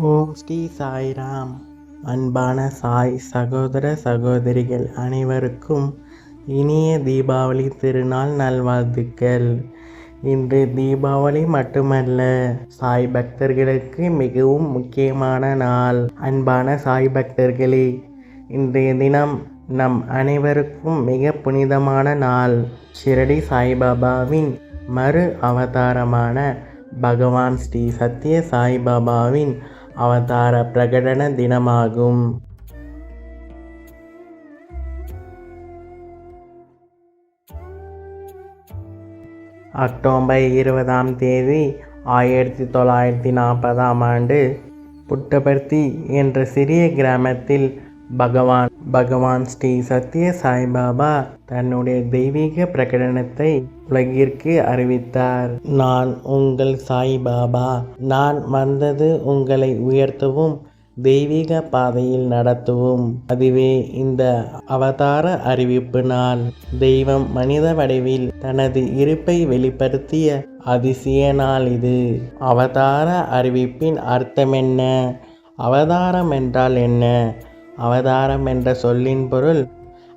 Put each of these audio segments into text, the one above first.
ஓம் ஸ்ரீ சாய்ராம். அன்பான சாய் சகோதர சகோதரிகள் அனைவருக்கும் இனிய தீபாவளி திருநாள் நல்வாழ்த்துக்கள். இன்று தீபாவளி மட்டுமல்ல சாய் பக்தர்களுக்கு மிகவும் முக்கியமான நாள். அன்பான சாய் பக்தர்களே இன்றைய தினம் நம் அனைவருக்கும் மிக புனிதமான நாள். ஷிரடி சாய்பாபாவின் மறு அவதாரமான பகவான் ஸ்ரீ சத்ய சாய்பாபாவின் அவதார பிரகடன தினமாகும். அக்டோபர் இருபதாம் தேதி ஆயிரத்தி தொள்ளாயிரத்தி நாற்பதாம் ஆண்டு புட்டபர்த்தி என்ற சிறிய கிராமத்தில் பகவான் பகவான் ஸ்ரீ சத்ய சாய்பாபா தன்னுடைய தெய்வீக பிரகடனத்தை உலகிற்கு அறிவித்தார். நான் உங்கள் சாய்பாபா நான் வந்தது உங்களை உயர்த்தவும் தெய்வீக பாதையில் நடத்தவும். அதுவே இந்த அவதார அறிவிப்பு நாள் தெய்வம் மனித வடிவில் தனது இருப்பை வெளிப்படுத்திய அதிசய நாள் இது. அவதார அறிவிப்பின் அர்த்தம் என்ன? அவதாரம் என்றால் என்ன? அவதாரம் என்ற சொல்லின் பொருள்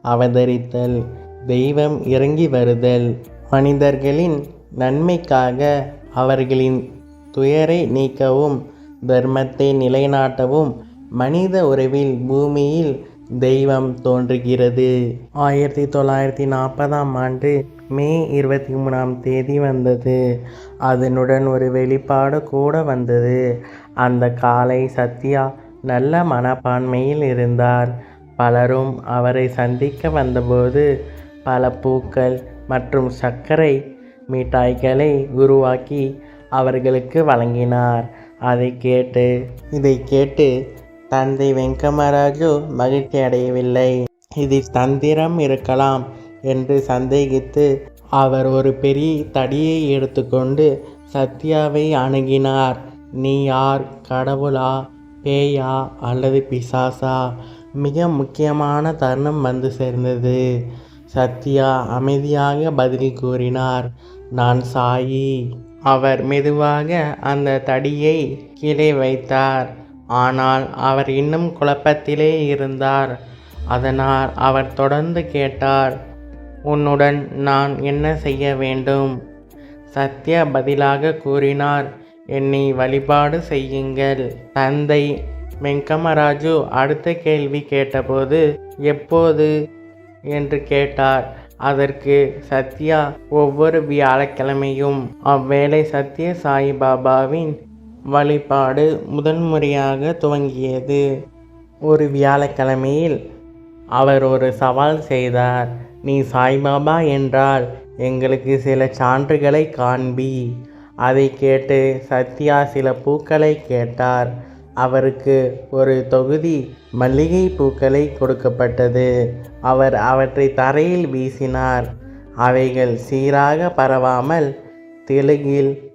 அவதரித்தல் தெய்வம் இறங்கி வருதல். மனிதர்களின் நன்மைக்காக அவர்களின் துயரை நீக்கவும் தர்மத்தை நிலைநாட்டவும் மனித உறவில் பூமியில் தெய்வம் தோன்றுகிறது. ஆயிரத்தி தொள்ளாயிரத்தி நாற்பதாம் ஆண்டு மே இருபத்தி மூணாம் தேதி வந்தது. அதனுடன் ஒரு வெளிப்பாடு கூட வந்தது. அந்த காலை சத்யா நல்ல மனப்பான்மையில் இருந்தார். பலரும் அவரை சந்திக்க வந்தபோது பல பூக்கள் மற்றும் சர்க்கரை மிட்டாய்களை உருவாக்கி அவர்களுக்கு வழங்கினார். அதை கேட்டு இதை கேட்டு தந்தை வெங்கமராஜு மகிழ்ச்சி அடையவில்லை. இதில் தந்திரம் இருக்கலாம் என்று சந்தேகித்து அவர் ஒரு பெரிய தடியை எடுத்துக்கொண்டு சத்யாவை அணுகினார். நீ யார்? கடவுளா? பேயா அல்லது பிசாசா? மிக முக்கியமான தருணம் வந்து சேர்ந்தது. சத்யா அமைதியாக பதில் கூறினார். நான் சாயி. அவர் மெதுவாக அந்த தடியை கீழே வைத்தார். ஆனால் அவர் இன்னும் குழப்பத்திலே இருந்தார். அதனால் அவர் தொடர்ந்து கேட்டார் உன்னுடன் நான் என்ன செய்ய வேண்டும்? சத்யா பதிலாக கூறினார் என்னை வழிபாடு செய்யுங்கள். தந்தை வெங்கமராஜு அடுத்த கேள்வி கேட்டபோது எப்போது? என்று கேட்டார். அதற்கு சத்யா ஒவ்வொரு வியாழக்கிழமையும் அவ்வேளை சத்ய சாய்பாபாவின் வழிபாடு முதன்முறையாக துவங்கியது. ஒரு வியாழக்கிழமையில் அவர் ஒரு சவால் செய்தார். நீ சாய்பாபா என்றால் எங்களுக்கு சில சான்றுகளை காண்பி. அதை கேட்டு சத்யா சில பூக்களை கேட்டார். அவருக்கு ஒரு தொகுதி மல்லிகை பூக்களை கொடுக்கப்பட்டது. அவர் அவற்றை தரையில் வீசினார். அவைகள் சீராக பரவாமல் தெலுங்கில்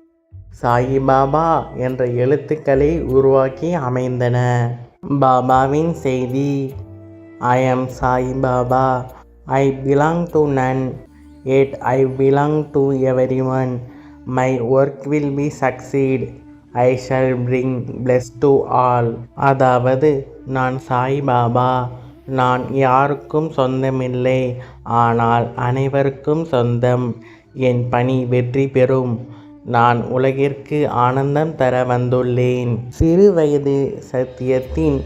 சாயிபாபா என்ற எழுத்துக்களை உருவாக்கி அமைந்தன. பாபாவின் செய்தி I am Sai Baba. I belong to none and I belong to every one my work will be succeed I shall bring bliss to all அதாவது நான் சாய்பாபா. நான் யாருக்கும் சொந்தமில்லை. ஆனால் அனைவருக்கும் சொந்தம். என் பணி வெற்றி பெறும். நான் உலகிற்கு ஆனந்தம் தர வந்துள்ளேன். சிறு வயது சத்தியத்தின்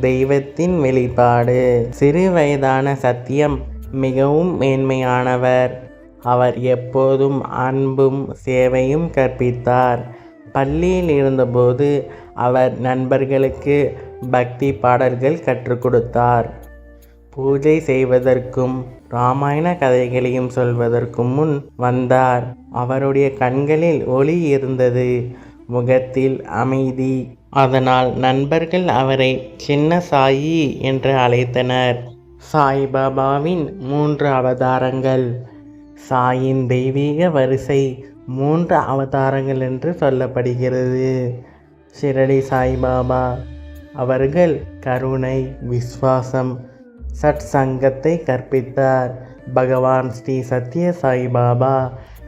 தெய்வத்தின் வெளிப்பாடு. சிறு வயதான சத்தியம் மிகவும் மேன்மையானவர். அவர் எப்போதும் அன்பும் சேவையும் கற்பித்தார். பள்ளியில் இருந்தபோது அவர் நண்பர்களுக்கு பக்தி பாடல்கள் கற்றுக் கொடுத்தார். பூஜை செய்வதற்கும் ராமாயண கதைகளையும் சொல்வதற்கும் முன் வந்தார். அவருடைய கண்களில் ஒளி இருந்தது. முகத்தில் அமைதி. அதனால் நண்பர்கள் அவரை சின்ன சாயி என்று அழைத்தனர். சாய்பாபாவின் மூன்று அவதாரங்கள். சாயின் தெய்வீக வரிசை மூன்று அவதாரங்கள் என்று சொல்லப்படுகிறது. ஷிரடி சாய்பாபா அவர்கள் கருணை விஸ்வாசம் சட் சங்கத்தை கற்பித்தார். பகவான் ஸ்ரீ சத்ய சாய்பாபா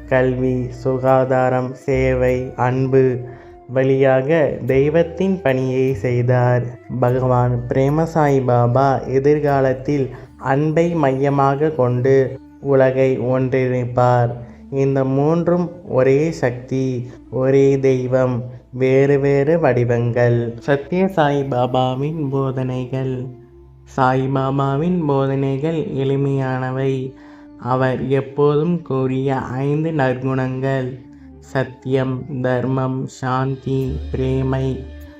கல்வி சுகாதாரம் சேவை அன்பு வழியாக தெய்வத்தின் பணியை செய்தார். பகவான் பிரேமசாய் பாபா எதிர்காலத்தில் அன்பை மையமாக கொண்டு உலகை ஒன்றிணைப்பார். இந்த மூன்றும் ஒரே சக்தி ஒரே தெய்வம் வேறு வேறு வடிவங்கள். சத்ய சாய் பாபாவின் போதனைகள் சாய்பாபாவின் போதனைகள் எளிமையானவை. அவர் எப்போதும் கூறிய ஐந்து நற்குணங்கள் சத்தியம் தர்மம் சாந்தி பிரேமை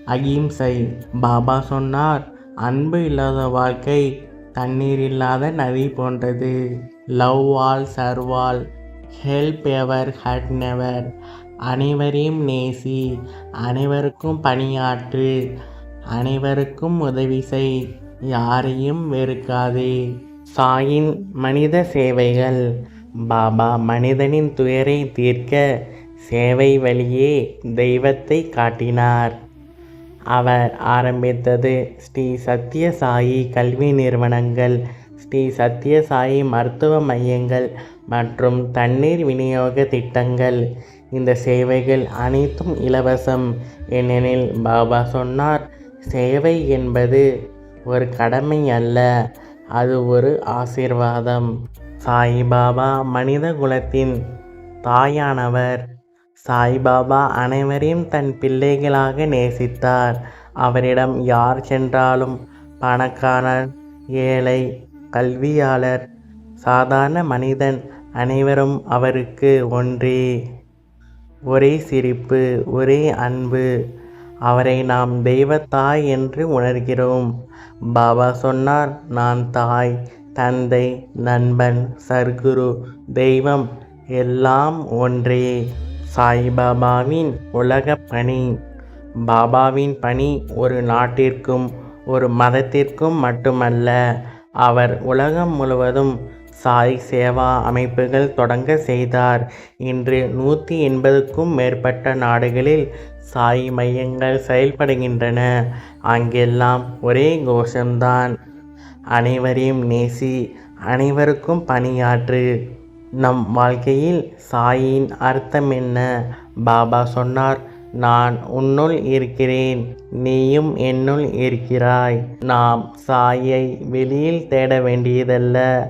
அகிம்சை. பாபா சொன்னார் அன்பு இல்லாத வாழ்க்கை தண்ணீர் இல்லாத நதி போன்றது. Love all serve all help ever hurt never. அனைவரையும் நேசி அனைவருக்கும் பணியாற்று அனைவருக்கும் உதவி செய் யாரையும் வெறுக்காதே. சாயின் மனித சேவைகள். பாபா மனிதனின் துயரை தீர்க்க சேவை வழியே தெய்வத்தை காட்டினார். அவர் ஆரம்பித்தது ஸ்ரீ சத்யசாயி கல்வி நிறுவனங்கள். ஸ்ரீ சத்யசாயி மருத்துவ மையங்கள் மற்றும் தண்ணீர் விநியோக திட்டங்கள். இந்த சேவைகள் அனைத்தும் இலவசம். ஏனெனில் பாபா சொன்னார் சேவை என்பது ஒரு கடமை அல்ல அது ஒரு ஆசீர்வாதம். சாய்பாபா மனித குலத்தின் தாயானவர். சாய்பாபா அனைவரையும் தன் பிள்ளைகளாக நேசித்தார். அவரிடம் யார் சென்றாலும் பணக்காரன் ஏழை கல்வியாளர் சாதாரண மனிதன் அனைவரும் அவருக்கு ஒன்றே. ஒரே சிரிப்பு ஒரே அன்பு. அவரை நாம் தெய்வத்தாய் என்று உணர்கிறோம். பாபா சொன்னார் நான் தாய் தந்தை நண்பன் சர்க்குரு தெய்வம் எல்லாம் ஒன்றே. சாய்பாபாவின் உலக பணி. பாபாவின் பணி ஒரு நாட்டிற்கும் ஒரு மதத்திற்கும் மட்டுமல்ல அவர் உலகம் முழுவதும் சாய் சேவா அமைப்புகள் தொடங்க செய்தார். இன்று நூற்றி எண்பதுக்கும் மேற்பட்ட நாடுகளில் சாய் மையங்கள் செயல்படுகின்றன. அங்கெல்லாம் ஒரே கோஷம்தான். அனைவரையும் நேசி அனைவருக்கும் பணியாற்று. நம் வாழ்க்கையில் சாயின் அர்த்தம் என்ன? பாபா சொன்னார் நான் உன்னுள் இருக்கிறேன் நீயும் என்னுள் இருக்கிறாய். நாம் சாயை வெளியில் தேட வேண்டியதல்ல.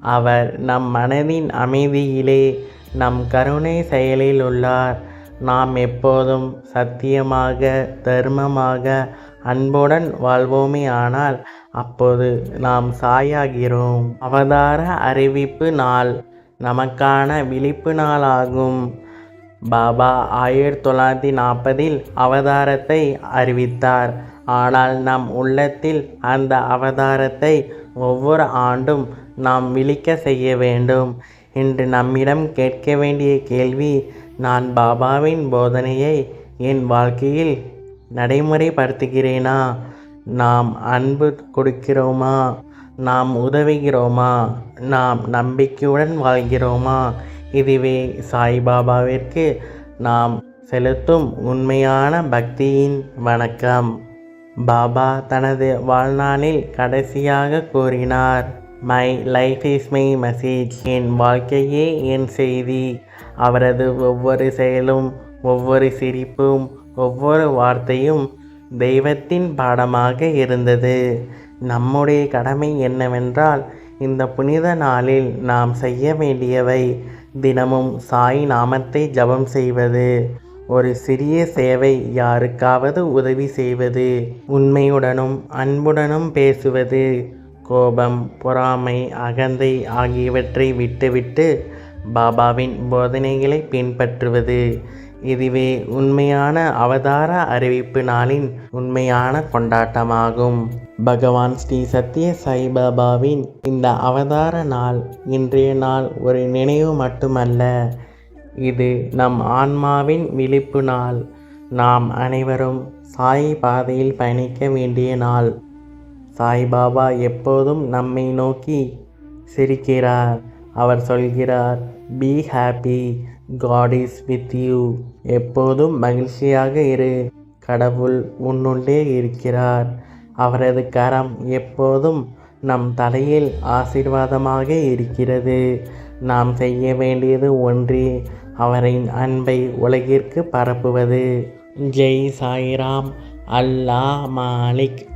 அவர் நம் மனதின் அமைதியிலே நம் கருணை செயலில் உள்ளார். நாம் எப்போதும் சத்தியமாக தர்மமாக அன்புடன் வாழ்வோமே ஆனால் அப்போது நாம் சாயாகிறோம். அவதார அறிவிப்பு நாள் நமக்கான விழிப்பு நாளாகும். பாபா ஆயிரத்தி தொள்ளாயிரத்தி நாற்பதில் அவதாரத்தை அறிவித்தார். ஆனால் நம் உள்ளத்தில் அந்த அவதாரத்தை ஒவ்வொரு ஆண்டும் நாம் விழிக்க செய்ய வேண்டும். என்று நம்மிடம் கேட்க வேண்டிய கேள்வி நான் பாபாவின் போதனையை என் வாழ்க்கையில் நடைமுறைப்படுத்துகிறேனா? நாம் அன்பு கொடுக்கிறோமா? நாம் உதவுகிறோமா? நாம் நம்பிக்கையுடன் வாழ்கிறோமா? இதுவே சாய்பாபாவிற்கு நாம் செலுத்தும் உண்மையான பக்தியின் வணக்கம். பாபா தனது வாழ்நாளில் கடைசியாக கூறினார் my life is my message என் வாழ்க்கையே என் செய்தி. அவரது ஒவ்வொரு செயலும் ஒவ்வொரு சிரிப்பும் ஒவ்வொரு வார்த்தையும் தெய்வத்தின் பாடமாக இருந்தது. நம்முடைய கடமை என்னவென்றால் இந்த புனித நாளில் நாம் செய்ய வேண்டியவை தினமும் சாய் நாமத்தை ஜபம் செய்வது. ஒரு சிறிய சேவை யாருக்காவது உதவி செய்வது. உண்மையுடனும் அன்புடனும் பேசுவது. கோபம் பொறாமை அகந்தை ஆகியவற்றை விட்டுவிட்டு பாபாவின் போதனைகளை பின்பற்றுவது. இதுவே உண்மையான அவதார அறிவிப்பு நாளின் உண்மையான கொண்டாட்டமாகும். பகவான் ஸ்ரீ சத்ய சாய்பாபாவின் இந்த அவதார நாள் இன்றைய நாள் ஒரு நினைவு மட்டுமல்ல. இது நம் ஆன்மாவின் விழிப்பு நாள். நாம் அனைவரும் சாய் பாதையில் பயணிக்க வேண்டிய நாள். சாய்பாபா எப்போதும் நம்மை நோக்கி சிரிக்கிறார். அவர் சொல்கிறார் be happy God is with you. எப்போதும் மகிழ்ச்சியாக இரு. கடவுள் உன்னுள்ளே இருக்கிறார். அவரது கரம் எப்போதும் நம் தலையில் ஆசீர்வாதமாக இருக்கிறது. நாம் செய்ய வேண்டியது ஒன்றே அவரின் அன்பை உலகிற்கு பரப்புவது. ஜெய் சாய்ராம். அல்லா மாலிக்.